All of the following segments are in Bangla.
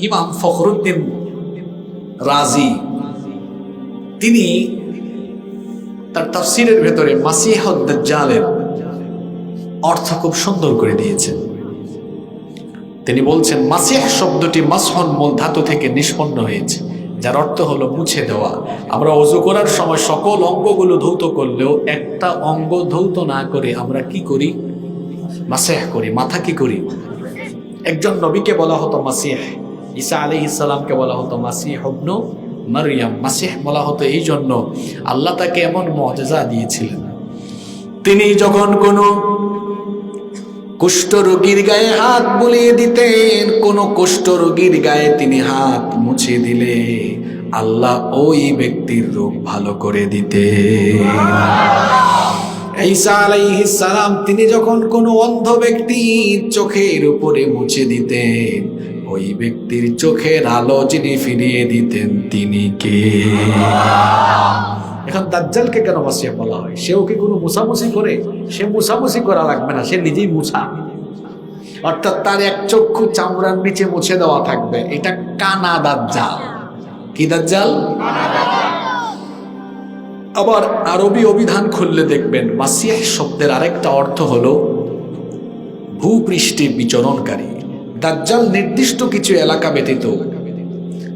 ইমাম ফখরুদ্দিন রাজি। তিনি তার তাফসিরের ভেতরে মাসিহুদ্দালের অর্থ খুব সুন্দর করে দিয়েছেন। তিনি বলছেন, মাসিহ শব্দটি মাসহন মূল ধাতু থেকে নিষ্পন্ন হয়েছে, যার অর্থ হলো মুছে দেওয়া। আমরা অজু করার সময় সকল অঙ্গগুলো ধৌত করলেও একটা অঙ্গ ধৌত না করে আমরা কি করি? মাসেহ করি, মাথা কি করি? একজন নবীকে বলা হতো মাসিহ। ঈসা আলি ইসালামকে বলা হতো মাসিহ হবনু মারিয়াম মাসিহ বলা হতো এই জন্য আল্লাহ তাকে এমন মজা দিয়েছিলেন। তিনি যখন কোনো কুষ্ঠ রোগীর গায়ে হাত বুলিয়ে দিতেন, কোন কুষ্ঠ রোগীর গায়ে তিনি হাত মুছে দিলে আল্লাহ ওই ব্যক্তির রোগ ভালো করে দিতে ঈসা সালাম, তিনি যখন কোনো অন্ধ ব্যক্তির চোখের উপরে মুছে দিতেন ওই ব্যক্তির চোখের আলো যিনি ফিরিয়ে দিতেন তিনি কে? এখন দাজ্জালকে কেন মাসিয়া বলা হয়? সেও কি কোনো মুসামুসি করে? সে মুসামুসি করা লাগবে না, সে নিজেই মুছা। অর্থাৎ তার এক চক্ষু চামড়ার নিচে মুছে দেওয়া থাকবে। এটা কানা দাজ্জাল। কি দাজ্জাল? আবার আরবি অভিধান খুললে দেখবেন মাসিয়াহ শব্দের আরেকটা অর্থ হলো ভূপৃষ্ঠে বিচরণকারী। দাজ্জাল নির্দিষ্ট কিছু এলাকা ব্যতীত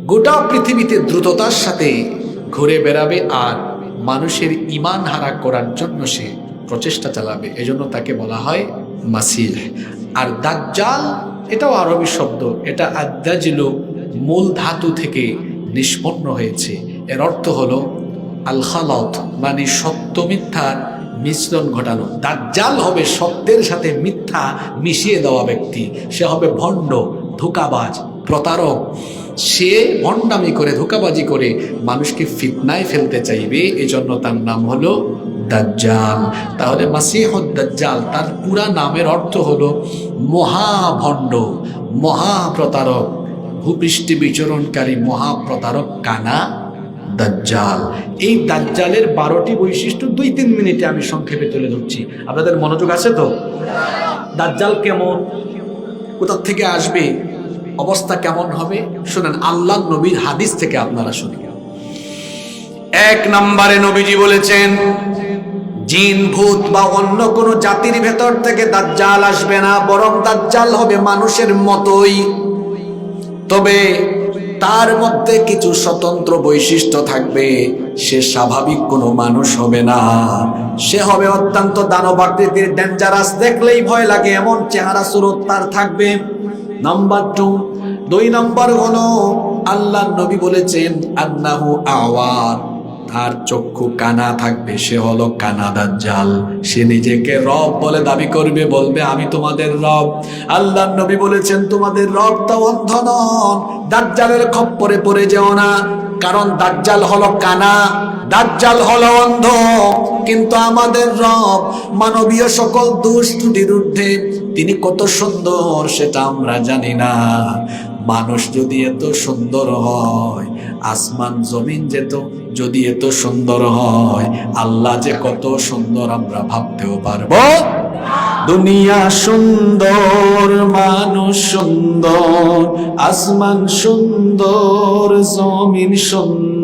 গোটা পৃথিবীতে দ্রুততার সাথে ঘুরে বেড়াবে আর মানুষের ইমান হারা করার জন্য সে প্রচেষ্টা চালাবে। এজন্য তাকে বলা হয় মাসিহ। আর দাজ্জাল, এটাও আরবি শব্দ, এটা আদাজিল মূল ধাতু থেকে নিষ্পন্ন হয়েছে। এর অর্থ হলো আল খালত মানে সত্য মিথ্যার মিশ্রণ ঘটানো। দাজ্জাল হবে সত্যের সাথে মিথ্যা মিশিয়ে দেওয়া ব্যক্তি। সে হবে ভণ্ড, ধোকাবাজ, প্রতারক। সে ভণ্ডামি করে, ধোকাবাজি করে মানুষকে ফিতনায় ফেলতে চাইবে। এজন্য তার নাম হলো দাজ্জাল। তাহলে মাসিহুদ দাজ্জাল, তার পুরা নামের অর্থ হলো মহাভণ্ড, মহাপ্রতারক, ভূপৃষ্ঠে বিচরণকারী মহাপ্রতারক কানা। দাজ্জাল। এই দাজ্জালের বারোটি বৈশিষ্ট্য দুই তিন মিনিটে আমি সংক্ষেপে তুলে ধরছি। আপনাদের মনোযোগ আছে তো? দাজ্জাল কেমন? কোথার থেকে আসবে? অবস্থা কেমন হবে? শুনেন, আল্লাহ নবীর হাদিস থেকে আপনারা শুনেন এক নম্বরে নবীজি বলেছেন, জিন, ভূত বা অন্য কোনো জাতির ভেতর থেকে দাজ্জাল আসবে না, বরং দাজ্জাল হবে মানুষের মতোই। তবে তার মধ্যে কিছু স্বতন্ত্র বৈশিষ্ট্য থাকবে। সে স্বাভাবিক কোনো মানুষ হবে না। সে হবে অত্যন্ত দানবাকৃতির ডেঞ্জারাস দেখলেই ভয় লাগে। এমন চেহারা সুরত তার থাকবে। নাম্বার টু দুই নম্বর হলো আল্লাহ নবী বলেছেন, আন্নাহু আওয়ার। তার চক্ষু কানা থাকবে, সে হলো কানা দাজ্জাল। সে নিজেকে রব বলে দাবি করবে, বলবে, আমি তোমাদের রব। আল্লাহ নবী বলেছেন, তোমাদের রব তো অন্ধ নন, দাজ্জালের খপ্পরে পড়ে যেও না। কারণ দাজ্জাল হলো কানা, দাজ্জাল হলো অন্ধ। কিন্তু আমাদের রব মানবীয় সকল দোষ ত্রুটির ঊর্ধ্বে, তিনি কত সুন্দর সেটা আমরা জানি না। মানুষ যদি এত সুন্দর হয় আসমান জমিন যেত, যদি এত সুন্দর হয়, আল্লাহ যে কত সুন্দর আমরা ভাবতেও পারব। দুনিয়া সুন্দর, মানুষ সুন্দর, আসমান সুন্দর, জমিন সুন্দর।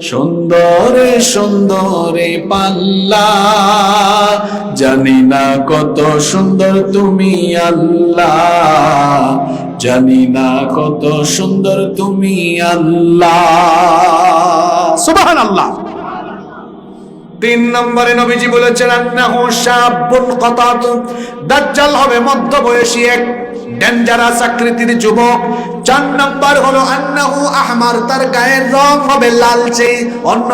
সুন্দরে সুন্দরে পাল্লা। জানি না কত সুন্দর তুমি আল্লাহ। জানি না কত সুন্দর তুমি আল্লাহ। আল্লাহ তিন নম্বরে নবীজি বলেছেন কাতাতু দাজ্জাল হবে মধ্যবয়সী এক যুবক। চার নম্বর হলো আন্নাহু আহমার, তার গায়ের রং হবে লালচে। অন্য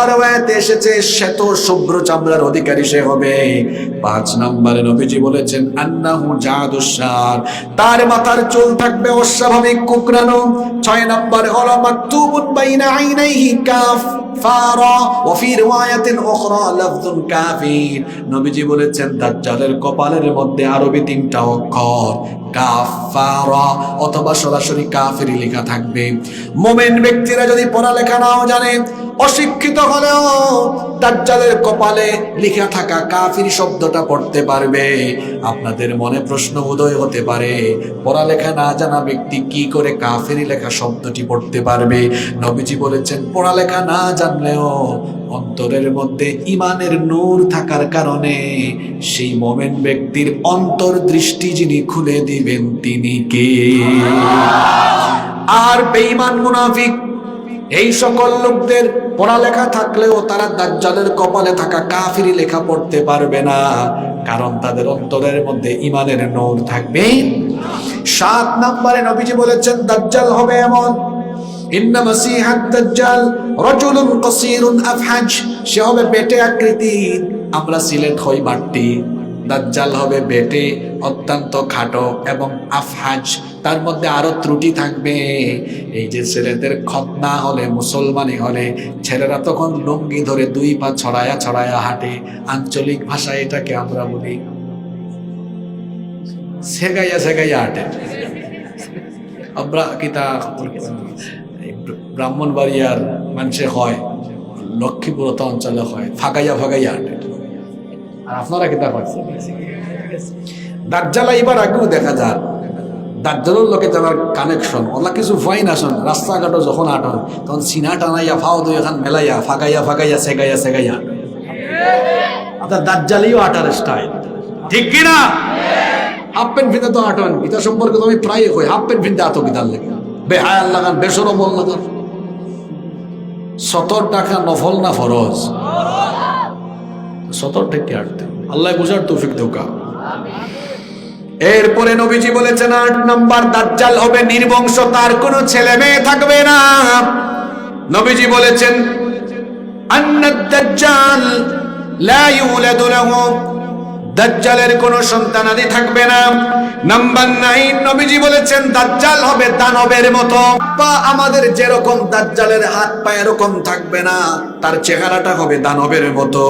এসেছে শ্বেত শুভ্র চামড়ার অধিকারী সে হবে। পাঁচ নম্বরে নবীজি বলেছেন, আন্নাহু জাদুসার। তার মাথার চুল থাকবে অস্বাভাবিক কুকরানো ছয় নম্বর হলো, মাকতুবুন বাইনা আইনাইহি কাফ কাফির। নবীজি বলেছেন, দাজ্জালের কপালের মধ্যে আরবি তিনটা অক্ষর। কাফারা অথবা সরাসরি কাফেরি লেখা থাকবে। মোমেন ব্যক্তিরা যদি পড়ালেখা নাও জানে অশিক্ষিত হলেও দাজ্জালের কপালে লেখা থাকা কাফির শব্দটা পড়তে পারবে। আপনাদের মনে প্রশ্ন উদয় হতে পারে, পড়ালেখা না জানা ব্যক্তি কি করে কাফিরি লেখা শব্দটি পড়তে পারবে? নবীজি বলেছেন, পড়ালেখা না জানলেও অন্তরের মধ্যে ইমানের নূর থাকার কারণে সেই মোমেন ব্যক্তির অন্তর্দৃষ্টি যিনি খুলে দিবেন তিনি কে? আর বেঈমান মুনাফিক এই সকল লোকদের পড়ালেখা থাকলেও তারা দাজ্জালের কপালে থাকা কাফিরি লেখা পড়তে পারবে না। কারণ তাদের অন্তরের মধ্যে ইমানের নূর থাকবে। সাত নম্বরে নবীজি বলেছেন, দাজ্জাল হবে এমন দাজ্জাল সে হবে পেটে আকৃতির, আমরা সিলেট হই মাটি। দাজ্জাল হবে, বেটে অত্যন্ত খাটো এবং আফহাজ। তার মধ্যে আরও ত্রুটি থাকবে। এই যে ছেলেদের খতনা হলে মুসলমানি হলে, ছেলেরা তখন লুঙ্গি ধরে দুই পা ছড়ায়া ছড়ায়া হাঁটে। আঞ্চলিক ভাষায় এটাকে আমরা বলি সেগাইয়া সেগাইয়া হাঁটে। আমরা কিতা ব্রাহ্মণবাড়িয়ার মানুষে হয়, লক্ষ্মীপুরত অঞ্চলে হয় ফাঁকাইয়া ফাগাইয়া হাঁটে। আর আপনারা কিতা হয় দাজ্জালা এবার আগেও দেখা যায়, দাজ্জালের লোকে যারা কানেকশন ওলা কিছু ফাইন আসন রাস্তাঘাটও যখন আটন তখন সিনা টানাইয়া, ফাও দুই এখান মেলাইয়া ফাগাইয়া ফাগাইয়া সেগাইয়া সেগাইয়া আপনার দাজ্জালিও আটার স্টাইল ঠিক কিনা হাফ প্যান্ট ফিতে তো আটন এটা সম্পর্কে তো আমি প্রায় কই হাফ প্যান্ট ফিনতে আতো কিতার লেগে। বেহায়াল লাগান বেসরমল লাগান সতর টাকা নফল না ফরজ? সতর থেকে আটতে আল্লাহ বুঝার তৌফিক দোকা এরপরে নবীজি বলেছেন আট নম্বর দাজ্জাল হবে নির্বংশ তার কোনো ছেলে মেয়ে থাকবে না। নবীজি বলেছেন দাজ্জাল লা ইউলাদু লাহু দাজ্জালের কোনো সন্তানাদি থাকবে না। নাম্বার নাইন নবীজি বলেছেন দাজ্জাল হবে দানবের মতো। বা আমাদের যেরকম দাজ্জালের হাত পা এরকম থাকবে না তার চেহারাটা হবে দানবের মতো।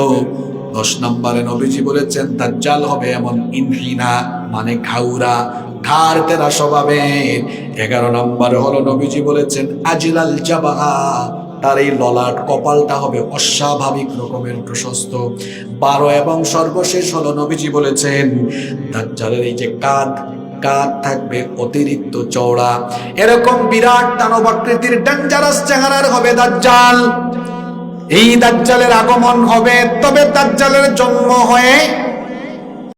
দশ নম্বরে নবীজি বলেছেন, দাজ্জাল হবে এমন ইনহিনা মানে ঘাউরা, ঘাড় তেরা স্বভাবের। এগারো নম্বরে হলো নবীজি বলেছেন, আজিলাল জাবাহা তার এই ললাট কপালটা হবে অস্বাভাবিক রকমের প্রশস্ত। বারো এবং সর্বশেষ হলো নবীজি বলেছেন তার দাজ্জালের এই যে কাঁধ কাঁধ থাকবে অতিরিক্ত চওড়া। এরকম বিরাট দানব আকৃতির ডেঞ্জারাস চেহারার হবে দাজ্জাল। এই দাজ্জালের আগমন হবে তবে দাজ্জালের জন্ম হয়ে